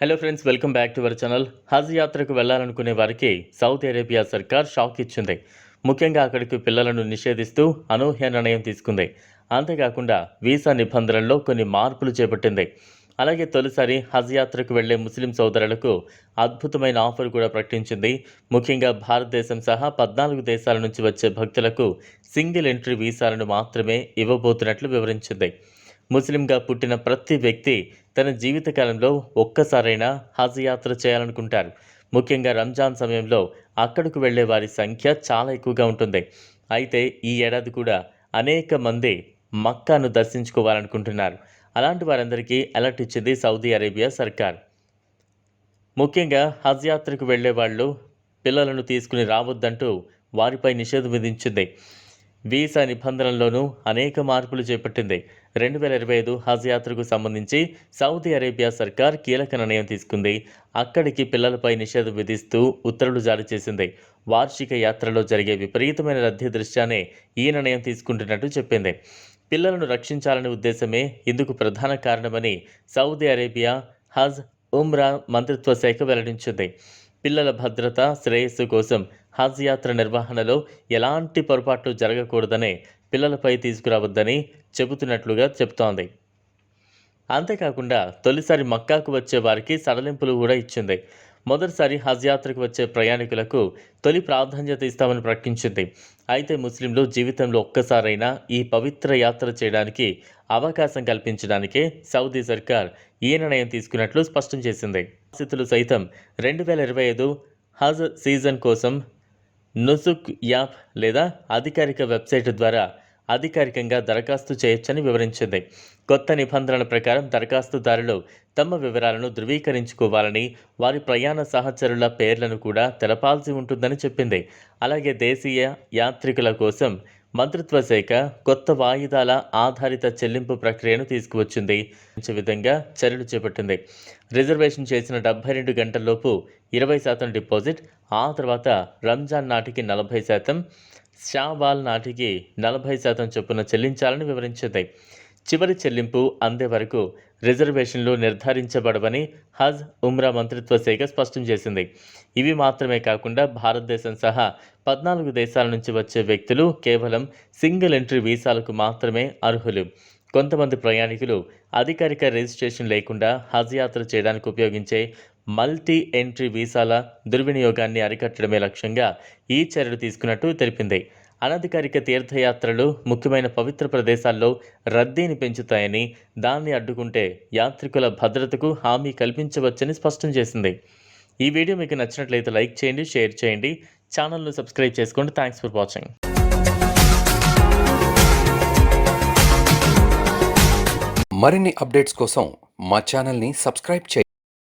Hello friends welcome back to our channel హజ్ యాత్రకు వెళ్ళాలనుకునే వారికి సౌదీ అరేబియా సర్కార్ షాక్ ఇచ్చింది. ముఖ్యంగా అక్కడికి పిల్లలను నిషేధిస్తూ అనూహ్య నిర్ణయం తీసుకుంది. అంతేకాకుండా వీసా నిబంధనల్లో కొన్ని మార్పులు చేపట్టింది. అలాగే తొలిసారి హజ్ యాత్రకు వెళ్ళే ముస్లిం సోదరులకు అద్భుతమైన ఆఫర్ కూడా ప్రకటించింది. ముఖ్యంగా భారతదేశం సహా పద్నాలుగు దేశాల నుంచి వచ్చే భక్తులకు సింగిల్ ఎంట్రీ వీసాలను మాత్రమే ఇవ్వబోతున్నట్లు వివరించింది. ముస్లింగా పుట్టిన ప్రతి వ్యక్తి తన జీవితకాలంలో ఒక్కసారైనా హజ్ యాత్ర చేయాలనుకుంటారు. ముఖ్యంగా రంజాన్ సమయంలో అక్కడకు వెళ్ళే వారి సంఖ్య చాలా ఎక్కువగా ఉంటుంది. అయితే ఈ ఏడాది కూడా అనేక మంది మక్కాను దర్శించుకోవాలనుకుంటున్నారు. అలాంటి వారందరికీ అలర్ట్ ఇచ్చింది సౌదీ అరేబియా సర్కార్. ముఖ్యంగా హజ్ యాత్రకు వెళ్ళే వాళ్ళు పిల్లలను తీసుకుని రావద్దంటూ వారిపై నిషేధం విధించింది. వీసా నిబంధనల్లోనూ అనేక మార్పులు చేపట్టింది. రెండు వేల ఇరవై ఐదు హజ్ యాత్రకు సంబంధించి సౌదీ అరేబియా సర్కార్ కీలక నిర్ణయం తీసుకుంది. అక్కడికి పిల్లలపై నిషేధం విధిస్తూ ఉత్తర్వులు జారీ చేసింది. వార్షిక యాత్రలో జరిగే విపరీతమైన రద్దీ దృష్ట్యానే ఈ నిర్ణయం తీసుకుంటున్నట్టు చెప్పింది. పిల్లలను రక్షించాలనే ఉద్దేశమే ఇందుకు ప్రధాన కారణమని సౌదీ అరేబియా హజ్ ఉమ్రా మంత్రిత్వ శాఖ వెల్లడించింది. పిల్లల భద్రత శ్రేయస్సు కోసం హజ్ యాత్ర నిర్వహణలో ఎలాంటి పొరపాట్లు జరగకూడదనే పిల్లలపై తీసుకురావద్దని చెబుతున్నట్లుగా చెబుతోంది. అంతేకాకుండా తొలిసారి మక్కాకు వచ్చే వారికి సడలింపులు కూడా ఇచ్చింది. మొదటిసారి హజ్ యాత్రకు వచ్చే ప్రయాణికులకు తొలి ప్రాధాన్యత ఇస్తామని ప్రకటించింది. అయితే ముస్లింలు జీవితంలో ఒక్కసారైనా ఈ పవిత్ర యాత్ర చేయడానికి అవకాశం కల్పించడానికే సౌదీ సర్కార్ ఈ నిర్ణయం తీసుకున్నట్లు స్పష్టం చేసింది. స్థితులు సైతం రెండు వేల ఇరవై ఐదు హజ్ సీజన్ కోసం నుసుక్ యాప్ లేదా అధికారిక వెబ్సైట్ ద్వారా అధికారికంగా దరఖాస్తు చేయొచ్చని వివరించింది. కొత్త నిబంధనల ప్రకారం దరఖాస్తుదారులు తమ వివరాలను ధృవీకరించుకోవాలని వారి ప్రయాణ సహచరుల పేర్లను కూడా తెలపాల్సి ఉంటుందని చెప్పింది. అలాగే దేశీయ యాత్రికుల కోసం మంత్రిత్వ శాఖ కొత్త వాయిదాల ఆధారిత చెల్లింపు ప్రక్రియను తీసుకువచ్చింది. విధంగా చర్యలు చేపట్టింది. రిజర్వేషన్ చేసిన డెబ్బై రెండు గంటల్లోపు ఇరవై శాతం డిపాజిట్ ఆ తర్వాత రంజాన్ నాటికి నలభై శాతం షావాల్ నాటికి నలభై శాతం చొప్పున చెల్లించాలని వివరించింది. చివరి చెల్లింపు అందే వరకు రిజర్వేషన్లు నిర్ధారించబడవని హజ్ ఉమ్రా మంత్రిత్వ శాఖ స్పష్టం చేసింది. ఇవి మాత్రమే కాకుండా భారతదేశం సహా పద్నాలుగు దేశాల నుంచి వచ్చే వ్యక్తులు కేవలం సింగిల్ ఎంట్రీ వీసాలకు మాత్రమే అర్హులు. కొంతమంది ప్రయాణికులు అధికారిక రిజిస్ట్రేషన్ లేకుండా హజ్ యాత్ర చేయడానికి ఉపయోగించే మల్టీ ఎంట్రీ వీసాల దుర్వినియోగాన్ని అరికట్టడమే లక్ష్యంగా ఈ చర్యలు తీసుకున్నట్టు తెలిపింది. అనధికారిక తీర్థయాత్రలు ముఖ్యమైన పవిత్ర ప్రదేశాల్లో రద్దీని పెంచుతాయని దాన్ని అడ్డుకుంటే యాత్రికుల భద్రతకు హామీ కల్పించవచ్చని స్పష్టం చేసింది. ఈ వీడియో మీకు నచ్చినట్లయితే లైక్ చేయండి షేర్ చేయండి. ఛానల్ను సబ్స్క్రైబ్ చేసుకోండి. Thanks for watching. మరిన్ని అప్డేట్స్ కోసం మా ఛానల్ని సబ్స్క్రైబ్ చేయండి.